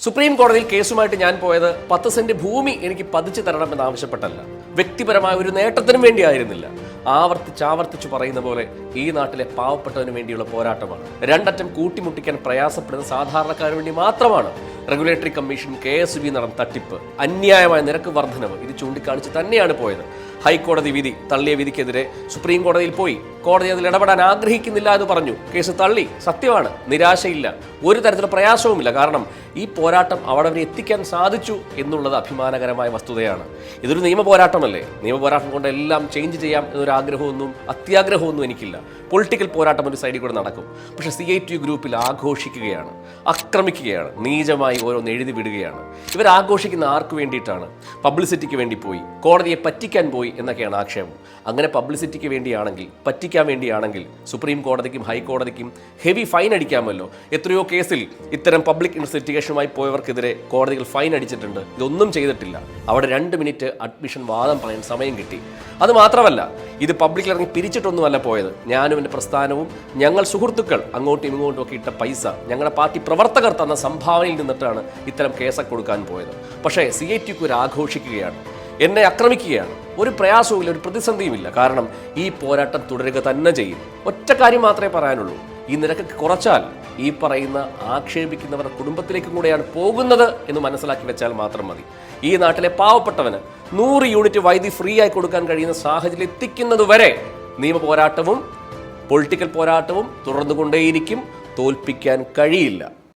Supreme കോടതിയിൽ കേസുമായിട്ട് ഞാൻ പോയത് പത്ത് സെന്റ് ഭൂമി എനിക്ക് പതിച്ചു തരണമെന്ന് ആവശ്യപ്പെട്ടല്ല. വ്യക്തിപരമായ ഒരു നേട്ടത്തിനും വേണ്ടിയായിരുന്നില്ല. ആവർത്തിച്ച് ആവർത്തിച്ചു പറയുന്ന പോലെ ഈ നാട്ടിലെ പാവപ്പെട്ടവന് വേണ്ടിയുള്ള പോരാട്ടമാണ്. രണ്ടറ്റം കൂട്ടിമുട്ടിക്കാൻ പ്രയാസപ്പെടുന്ന സാധാരണക്കാരന് വേണ്ടി മാത്രമാണ് regulatory commission K S B നടന്ന തട്ടിപ്പ്. അന്യായമായ നിരക്ക് വർധനവ് ഇത് ചൂണ്ടിക്കാണിച്ച് തന്നെയാണ് പോയത്. ഹൈക്കോടതി വിധി തള്ളിയ വിധിക്കെതിരെ സുപ്രീം കോടതിയിൽ പോയി. കോടതി അതിൽ ഇടപെടാൻ ആഗ്രഹിക്കുന്നില്ല എന്ന് പറഞ്ഞു. കേസ് തള്ളി. സത്യമാണ്. നിരാശയില്ല. ഒരു തരത്തിലുള്ള പ്രയാസവുമില്ല. കാരണം ഈ പോരാട്ടം അവിടെ വരെ എത്തിക്കാൻ സാധിച്ചു എന്നുള്ളത് അഭിമാനകരമായ വസ്തുതയാണ്. ഇതൊരു നിയമ പോരാട്ടമല്ലേ? നിയമ പോരാട്ടം കൊണ്ട് എല്ലാം ചേഞ്ച് ചെയ്യാം എന്നൊരു ആഗ്രഹമൊന്നും അത്യാഗ്രഹമൊന്നും എനിക്കില്ല. പൊളിറ്റിക്കൽ പോരാട്ടം ഒരു സൈഡിൽ കൂടെ നടക്കും. പക്ഷേ സി ഐ ടി ഗ്രൂപ്പിൽ ആഘോഷിക്കുകയാണ് ആക്രമിക്കുകയാണ് നീചമായി ഓരോന്ന് എഴുതി വിടുകയാണ്. ഇവർ ആഘോഷിക്കുന്ന ആർക്ക് വേണ്ടിയിട്ടാണ്? പബ്ലിസിറ്റിക്ക് വേണ്ടി പോയി കോടതിയെ പറ്റിക്കാൻ പോയി എന്നൊക്കെയാണ് ആക്ഷേപം. അങ്ങനെ പബ്ലിസിറ്റിക്ക് വേണ്ടിയാണെങ്കിൽ പറ്റിക്കാൻ വേണ്ടിയാണെങ്കിൽ സുപ്രീം കോടതിക്കും ഹൈക്കോടതിക്കും ഹെവി ഫൈൻ അടിക്കാമല്ലോ. എത്രയോ കേസിൽ ഇത്തരം പബ്ലിക് ഇൻവെസ്റ്റിഗേഷനുമായി പോയവർക്കെതിരെ കോടതികൾ ഫൈൻ അടിച്ചിട്ടുണ്ട്. ഇതൊന്നും ചെയ്തിട്ടില്ല. അവിടെ രണ്ട് മിനിറ്റ് അഡ്മിഷൻ വാദം പറയാൻ സമയം കിട്ടി. അത് മാത്രമല്ല ഇത് പബ്ലിക്കിൽ ഇറങ്ങി പിരിച്ചിട്ടൊന്നുമല്ല പോയത്. ഞാനും എന്റെ പ്രസ്ഥാനവും ഞങ്ങൾ സുഹൃത്തുക്കൾ അങ്ങോട്ടും ഇങ്ങോട്ടും ഒക്കെ ഇട്ട പൈസ ഞങ്ങളുടെ പാർട്ടി പ്രവർത്തകർ തന്ന സംഭാവനയിൽ നിന്നിട്ടാണ് ഇത്തരം കേസൊക്കെ കൊടുക്കാൻ പോയത്. പക്ഷേ സി ഐ ടിക്ക് ഒരു ആഘോഷിക്കുകയാണ്. എന്നെ ആക്രമിക്കുകയാണ്. ഒരു പ്രയാസവുമില്ല ഒരു പ്രതിസന്ധിയുമില്ല. കാരണം ഈ പോരാട്ടം തുടരുക തന്നെ ചെയ്യും. ഒറ്റ കാര്യം മാത്രമേ പറയാനുള്ളൂ. ഈ നിരക്ക് കുറച്ചാൽ ഈ പറയുന്ന ആക്ഷേപിക്കുന്നവരുടെ കുടുംബത്തിലേക്കും കൂടെയാണ് പോകുന്നത് എന്ന് മനസ്സിലാക്കി വെച്ചാൽ മാത്രം മതി. ഈ നാട്ടിലെ പാവപ്പെട്ടവന് നൂറ് യൂണിറ്റ് വൈദ്യുതി ഫ്രീ ആയി കൊടുക്കാൻ കഴിയുന്ന സാഹചര്യം എത്തിക്കുന്നത് വരെ നിയമ പോരാട്ടവും പൊളിറ്റിക്കൽ പോരാട്ടവും തുടർന്നുകൊണ്ടേയിരിക്കും തോൽപ്പിക്കാൻ കഴിയില്ല.